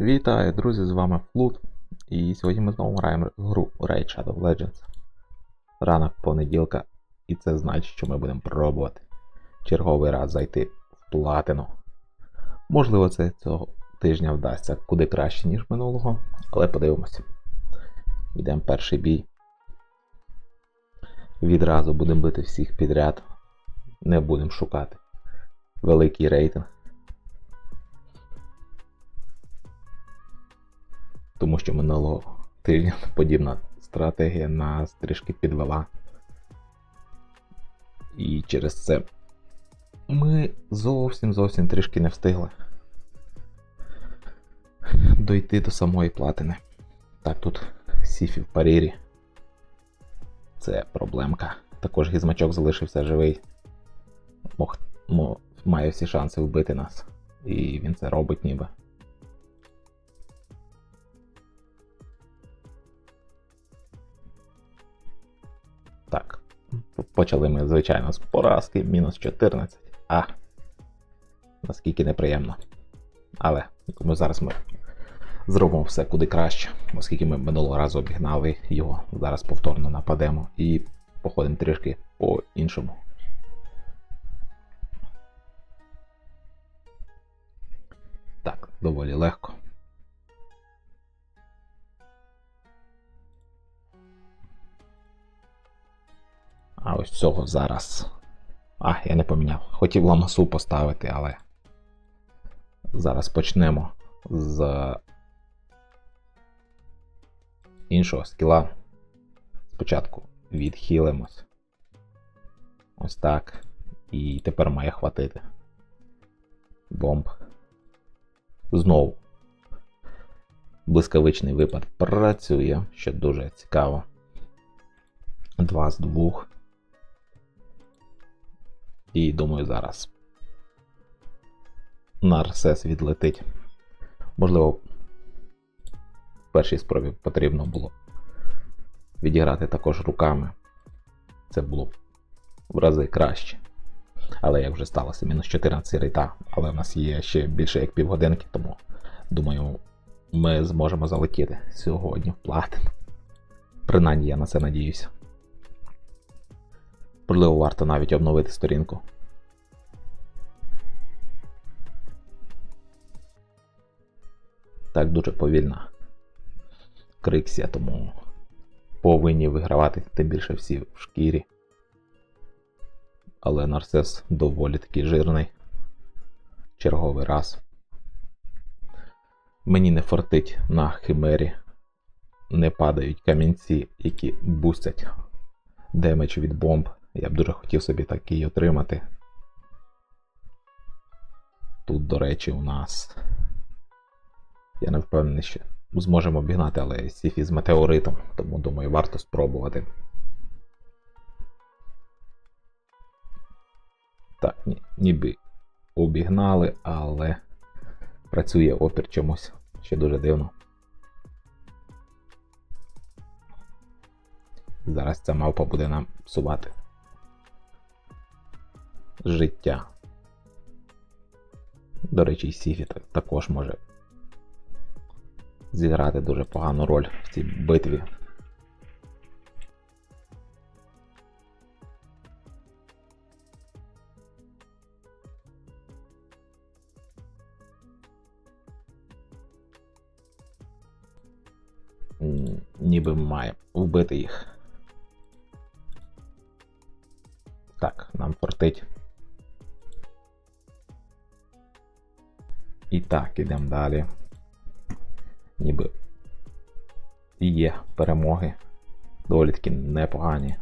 Вітаю, друзі, з вами Флут. І сьогодні ми знову граємо гру Raid Shadow Legends. Ранок понеділка, і це значить, що ми будемо пробувати черговий раз зайти в платину. Можливо, це цього тижня вдасться куди краще, ніж минулого, але подивимося. Йдемо перший бій. Відразу будемо бити всіх підряд. Не будемо шукати великий рейтинг. Тому що минулого тижня подібна стратегія нас трішки підвела. І через це ми зовсім зовсім трішки не встигли дойти до самої платини. Так, тут Сіфі в парірі. Це проблемка. Також гізмачок залишився живий. Мог, мо, має всі шанси вбити нас. І він це робить ніби. Почали ми, звичайно, з поразки, мінус 14. А. Наскільки неприємно. Але думаю, зараз ми зробимо все куди краще, оскільки ми минулого разу обігнали його. Зараз повторно нападемо і походимо трішки по-іншому. Так, доволі легко. А ось цього зараз. А, я не поміняв. Хотів ламасу поставити, але. Зараз почнемо з іншого скіла. Спочатку відхилимось. Ось так. І тепер має хватити. Бомб. Знову. Блискавичний випад працює, що дуже цікаво. Два з двох. І думаю, зараз Нарсес відлетить. Можливо, в першій спробі потрібно було відіграти також руками. Це було б в рази краще. Але як вже сталося, мінус 14 рейта, але в нас є ще більше як півгодинки, тому думаю, ми зможемо залетіти сьогодні в платин. Принаймні я на це надіюся. Можливо, варто навіть обновити сторінку. Так дуже повільна Криксія, тому повинні вигравати тим більше всі в шкірі. Але Нарсес доволі таки жирний. Черговий раз. Мені не фортить на химері. Не падають камінці, які бустять демедж від бомб. Я б дуже хотів собі такий отримати. Тут, до речі, у нас. Я не впевнений, що зможемо обігнати, але Сіфі з метеоритом, тому думаю, варто спробувати. Так, ні, ніби обігнали, але працює опір чомусь ще дуже дивно. Зараз ця мавпа буде нам псувати життя. До речі, і Сіфі також може зіграти дуже погану роль в цій битві. Ніби має вбити їх. Так, ідемо далі. Ніби є перемоги. Доволі таки непогані.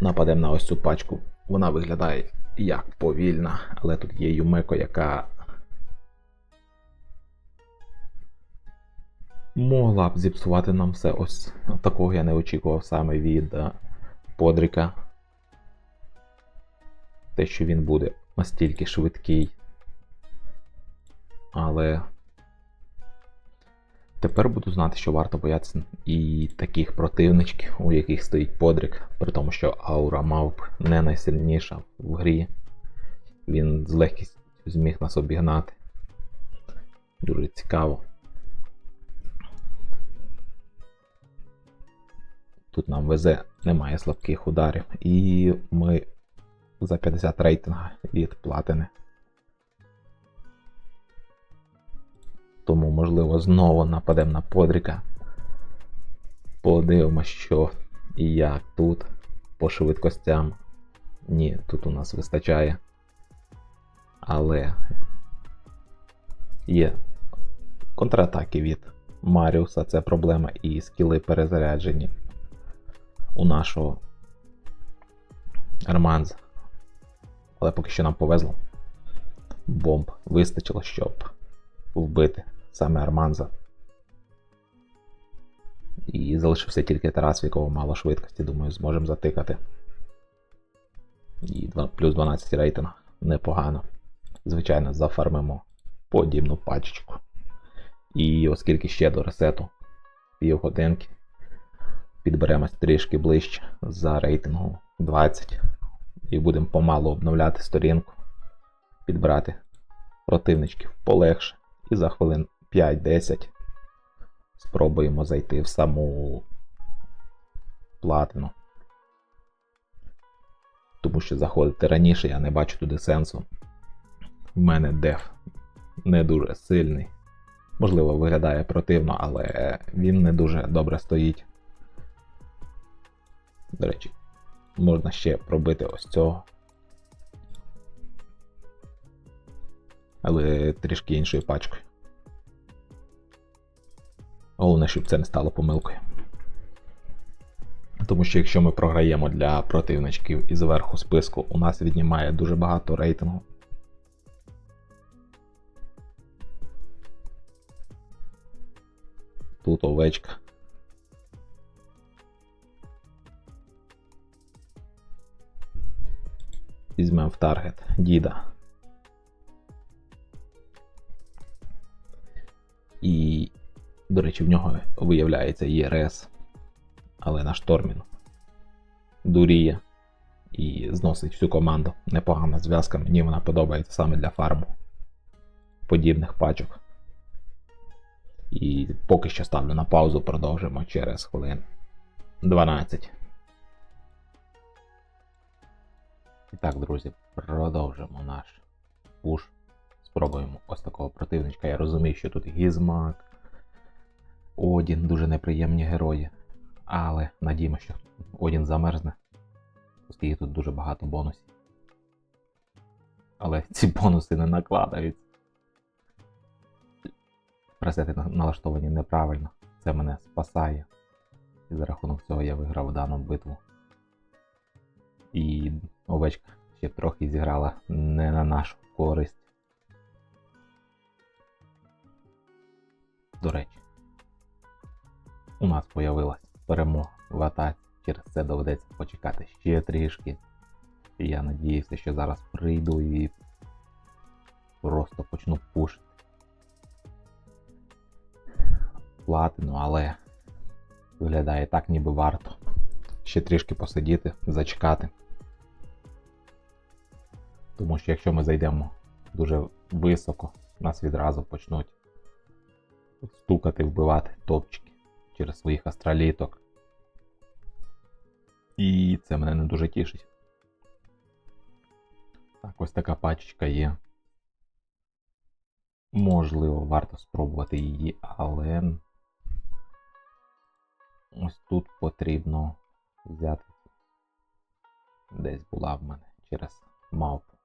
Нападемо на ось цю пачку. Вона виглядає як повільна, але тут є Юмеко, яка могла б зіпсувати нам все. Ось такого я не очікував саме від е, Подріка. Те, що він буде настільки швидкий. Але тепер буду знати, що варто боятися і таких противничків, у яких стоїть подрик, при тому, що аура мавп не найсильніша в грі. Він з легкістю зміг нас обігнати. Дуже цікаво. Тут нам везе, немає слабких ударів. І ми за 50 рейтинга від платини. Тому, можливо, знову нападемо на Подріка. Подивимось, що і як тут по швидкостям. Ні, тут у нас вистачає. Але є контратаки від Маріуса, це проблема, і скіли перезаряджені у нашого Арманза. Але поки що нам повезло. Бомб вистачило, щоб вбити саме Арманза. І залишився тільки Тарас, в якого мало швидкості, думаю, зможемо затикати. І плюс 12 рейтинг. Непогано. Звичайно, зафармимо подібну пачечку. І оскільки ще до ресету півгодинки, підберемось трішки ближче за рейтингом 20. І будемо помалу обновляти сторінку, підбирати противничків полегше. І за хвилин 5-10 спробуємо зайти в саму платину. Тому що заходити раніше я не бачу туди сенсу. В мене деф не дуже сильний. Можливо, виглядає противно, але він не дуже добре стоїть. До речі, можна ще пробити ось цього. Але трішки іншою пачкою. Головне, щоб це не стало помилкою. Тому що якщо ми програємо для противничків і зверху списку, у нас віднімає дуже багато рейтингу. Тут овечка. Візьмемо в таргет діда. До речі, в нього виявляється ЄРС, але наш Тормін дуріє і зносить всю команду. Непогана зв'язка, мені вона подобається саме для фарму подібних пачок. І поки що ставлю на паузу, продовжимо через хвилин 12. І так, друзі, продовжимо наш пуш. Спробуємо ось такого противничка. Я розумію, що тут Гізмак, Одін дуже неприємні герої. Але надіємо, що Одін замерзне, оскільки тут дуже багато бонусів. Але ці бонуси не накладаються. Пресети налаштовані неправильно. Це мене спасає. І за рахунок цього я виграв дану битву. І овечка ще трохи зіграла не на нашу користь. До речі, у нас появилась перемога в атаці. Через це доведеться почекати ще трішки. Я надіюся, що зараз прийду і просто почну пушити платину, але виглядає так, ніби варто. Ще трішки посидіти, зачекати. Тому що якщо ми зайдемо дуже високо, нас відразу почнуть стукати, вбивати топчики через своїх астраліток. І це мене не дуже тішить. Так, ось така пачечка є. Можливо, варто спробувати її, але ось тут потрібно взяти. Десь була в мене через мавпу.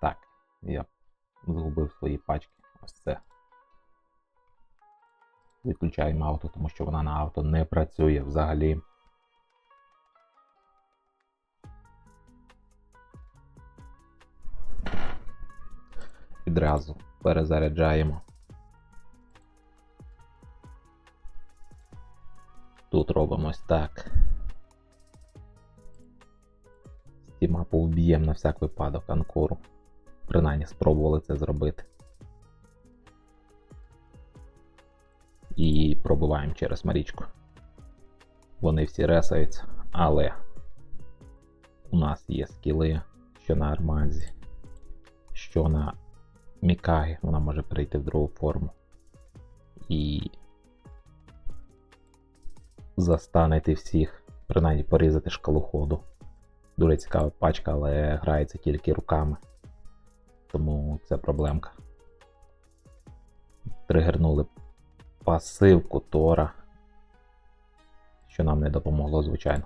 Так, я згубив свої пачки. Ось це. Відключаємо авто, тому що вона на авто не працює взагалі. Відразу перезаряджаємо. Тут робимо ось так. Стімапу вб'ємо на всяк випадок анкору. Принаймні спробували це зробити. І пробиваємо через Марічку. Вони всі ресаються, але у нас є скіли, що на армазі. що вона Мікагі, вона може перейти в другу форму. І застанити всіх, принаймні порізати шкалу ходу. Дуже цікава пачка, але грається тільки руками. Тому це проблемка. Тригернули пасивку Тора. Що нам не допомогло, звичайно.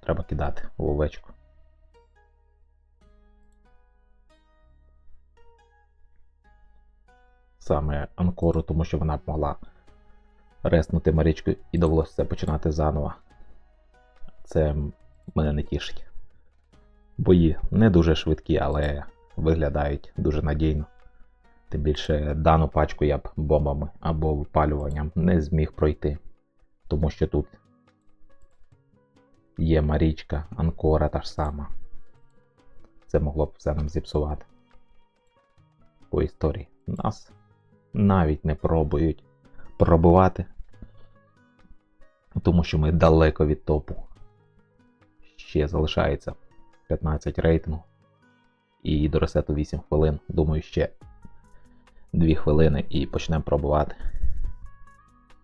Треба кидати в овечку. Саме Анкору, тому що вона б могла реснути Марічку і довелося все починати заново. Це мене не тішить. Бої не дуже швидкі, але виглядають дуже надійно. Тим більше дану пачку я б бомбами або випалюванням не зміг пройти. Тому що тут є Марічка, Анкора та ж сама. Це могло б все нам зіпсувати. По історії. Нас навіть не пробують пробивати, тому що ми далеко від топу. Ще залишається 15 рейтингу. І до ресету 8 хвилин. Думаю, ще 2 хвилини і почнемо пробувати.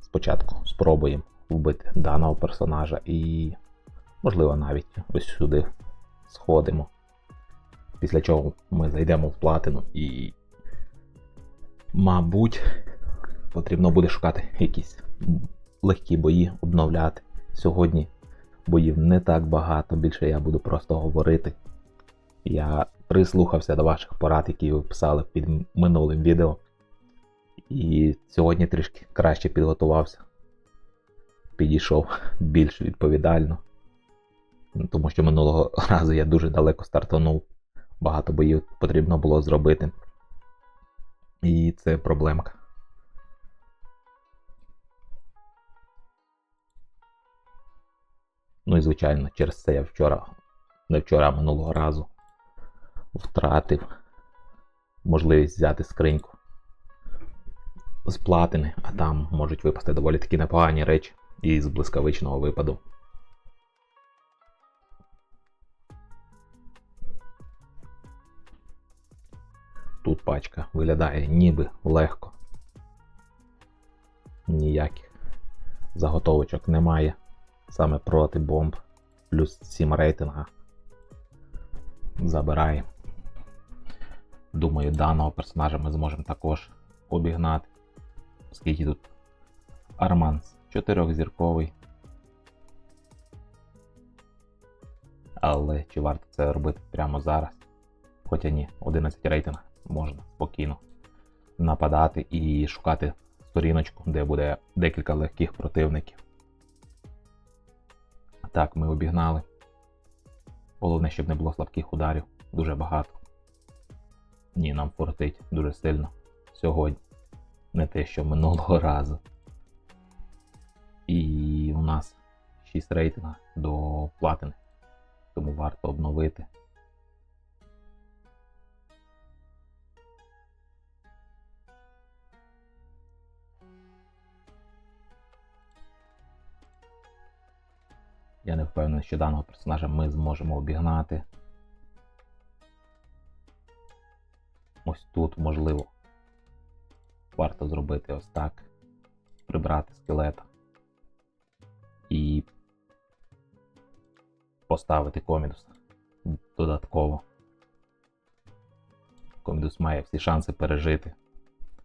Спочатку спробуємо вбити даного персонажа і, можливо, навіть ось сюди сходимо. Після чого ми зайдемо в платину і, мабуть, потрібно буде шукати якісь легкі бої, обновляти. Сьогодні боїв не так багато, більше я буду просто говорити. Я прислухався до ваших порад, які ви писали під минулим відео. І сьогодні трішки краще підготувався. Підійшов більш відповідально. Тому що минулого разу я дуже далеко стартанув. Багато боїв потрібно було зробити. І це проблемка. Ну і звичайно, через це я вчора, не вчора, а минулого разу втратив можливість взяти скриньку з платини, а там можуть випасти доволі такі непогані речі і з блискавичного випаду. Тут пачка виглядає ніби легко. Ніяких заготовочок немає. Саме проти бомб. Плюс 7 рейтинга. Забираємо. Думаю, даного персонажа ми зможемо також обігнати. Оскільки тут Арманс 4-зірковий. Але чи варто це робити прямо зараз? Хоча ні, 11 рейтинг можна спокійно нападати і шукати сторіночку, де буде декілька легких противників. Так, ми обігнали. Головне, щоб не було слабких ударів. Дуже багато. Ні, нам фортить дуже сильно сьогодні. Не те, що минулого разу. І у нас 6 рейтинга до платини. Тому варто обновити. Я не впевнений, що даного персонажа ми зможемо обігнати. Тут, можливо, варто зробити ось так. Прибрати скелета і поставити комідус додатково. Комідус має всі шанси пережити,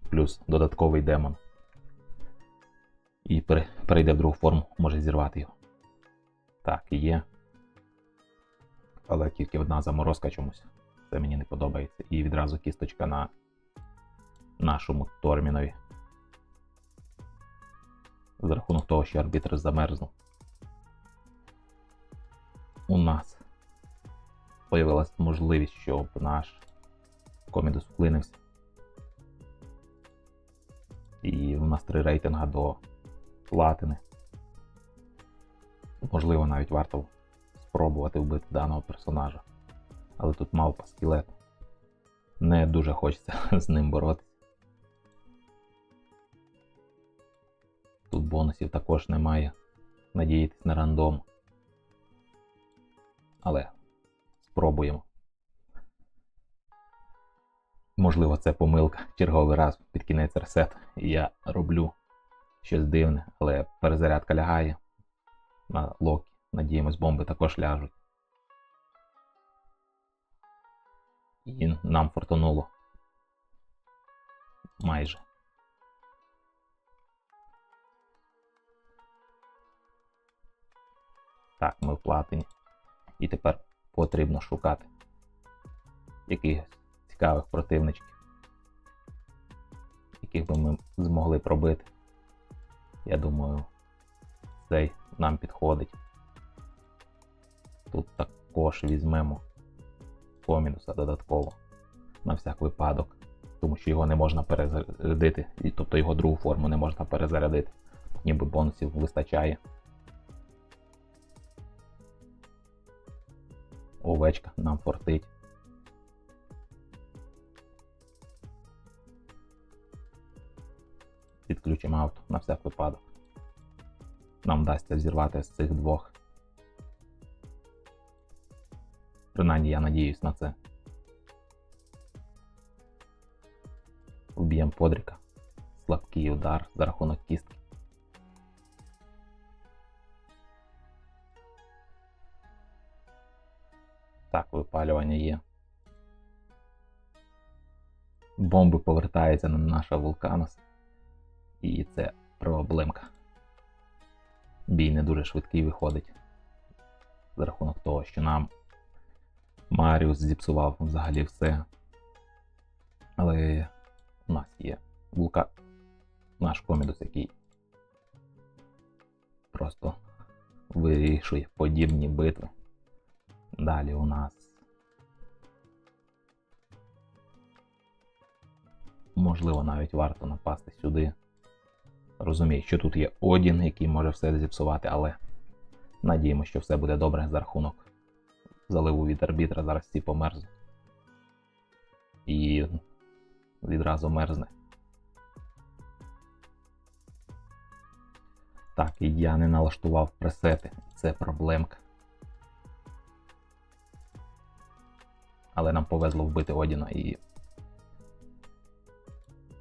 плюс додатковий демон. І перейде в другу форму, може зірвати його. Так, є. Але тільки одна заморозка чомусь. Це мені не подобається. І відразу кісточка на нашому тормінові. За рахунок того, що арбітр замерзнув. У нас появилась можливість, щоб наш комідус вклинився. І у нас три рейтинга до платини. Можливо, навіть варто спробувати вбити даного персонажа. Але тут мавпа скелет. Не дуже хочеться з ним боротися. Тут бонусів також немає. Надіятись на рандом. Але спробуємо. Можливо, це помилка. Черговий раз під кінець ресет. Я роблю щось дивне, але перезарядка лягає на локі. Надіємось, бомби також ляжуть. І нам фортунуло. Майже. Так, ми в платині. І тепер потрібно шукати якихось цікавих противничків, яких би ми змогли пробити. Я думаю, цей нам підходить. Тут також візьмемо комінуса додатково на всяк випадок, тому що його не можна перезарядити, тобто його другу форму не можна перезарядити, ніби бонусів вистачає. Овечка нам фортить. Підключимо авто на всяк випадок. Нам вдасться зірвати з цих двох. Принаймні я надіюсь на це. Вб'ємо подріка. Слабкий удар за рахунок кістки. Так, випалювання є. Бомби повертаються на наша вулканус. І це проблемка. Бій не дуже швидкий виходить. За рахунок того, що нам Маріус зіпсував взагалі все. Але у нас є вулка... наш комідус, який просто вирішує подібні битви. Далі у нас можливо навіть варто напасти сюди. Розумію, що тут є Одін, який може все зіпсувати, але надіємося, що все буде добре за рахунок заливу від арбітра. Зараз ці померзнуть. І відразу мерзне. Так, і я не налаштував пресети. Це проблемка. Але нам повезло вбити Одіна і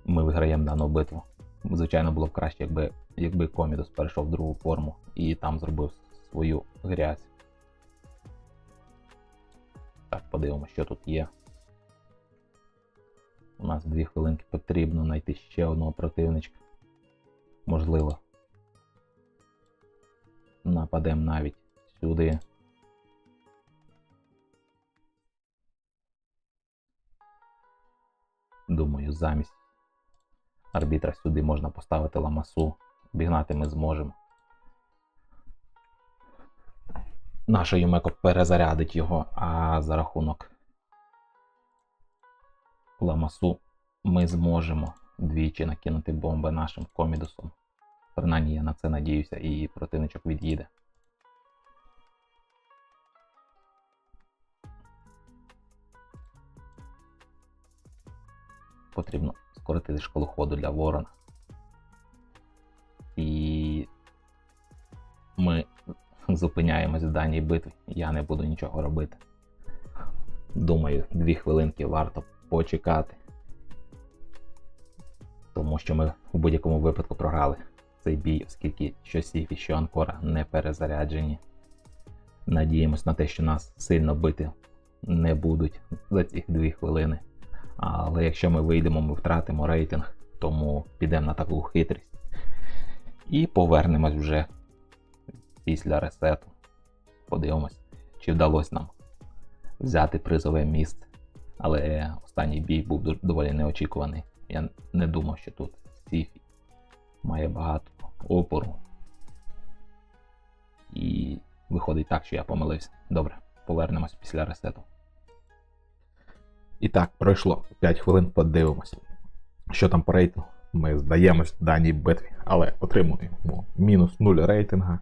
ми виграємо дану битву. Звичайно, було б краще, якби, якби Комідос перейшов в другу форму і там зробив свою грязь. Так, подивимося, що тут є. У нас дві хвилинки потрібно знайти ще одного противничка. Можливо. Нападемо навіть сюди. Думаю, замість арбітра сюди можна поставити ламасу. Обігнати ми зможемо. Наша Юмеко перезарядить його, а за рахунок ламасу ми зможемо двічі накинути бомби нашим комідусом. Принаймні я на це надіюся і противничок від'їде. Потрібно скоротити школу ходу для ворона. І ми зупиняємось в даній битві. Я не буду нічого робити. Думаю, дві хвилинки варто почекати. Тому що ми у будь-якому випадку програли цей бій, оскільки що Сіфі, що Анкора не перезаряджені. Надіємось на те, що нас сильно бити не будуть за ці дві хвилини. Але якщо ми вийдемо, ми втратимо рейтинг, тому підемо на таку хитрість. І повернемось вже після ресету. Подивимось, чи вдалося нам взяти призове місце. Але останній бій був доволі неочікуваний. Я не думав, що тут Сіфі має багато опору. І виходить так, що я помилився. Добре, повернемось після ресету. І так, пройшло 5 хвилин, подивимось. Що там по рейтингу? Ми здаємось в даній битві, але отримуємо мінус 0 рейтинга.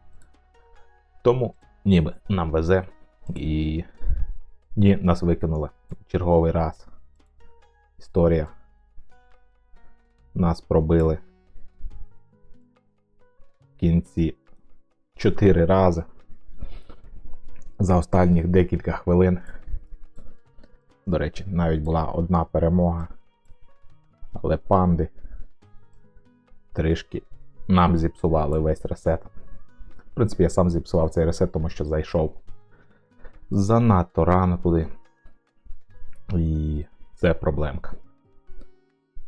Тому ніби нам везе. І ні, нас викинули черговий раз. Історія. Нас пробили в кінці 4 рази. За останніх декілька хвилин. До речі, навіть була одна перемога Але панди трішки нам зіпсували весь ресет. Принципі, я сам зіпсував цей ресет, тому що зайшов занадто рано туди. І це проблемка.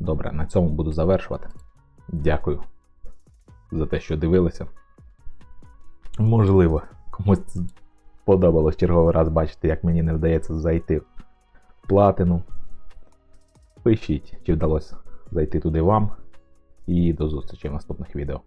Добре, на цьому буду завершувати. Дякую за те, що дивилися. Можливо, комусь сподобалось черговий раз бачити, як мені не вдається зайти в платину. Пишіть, чи вдалося зайти туди вам. І до зустрічі в наступних відео.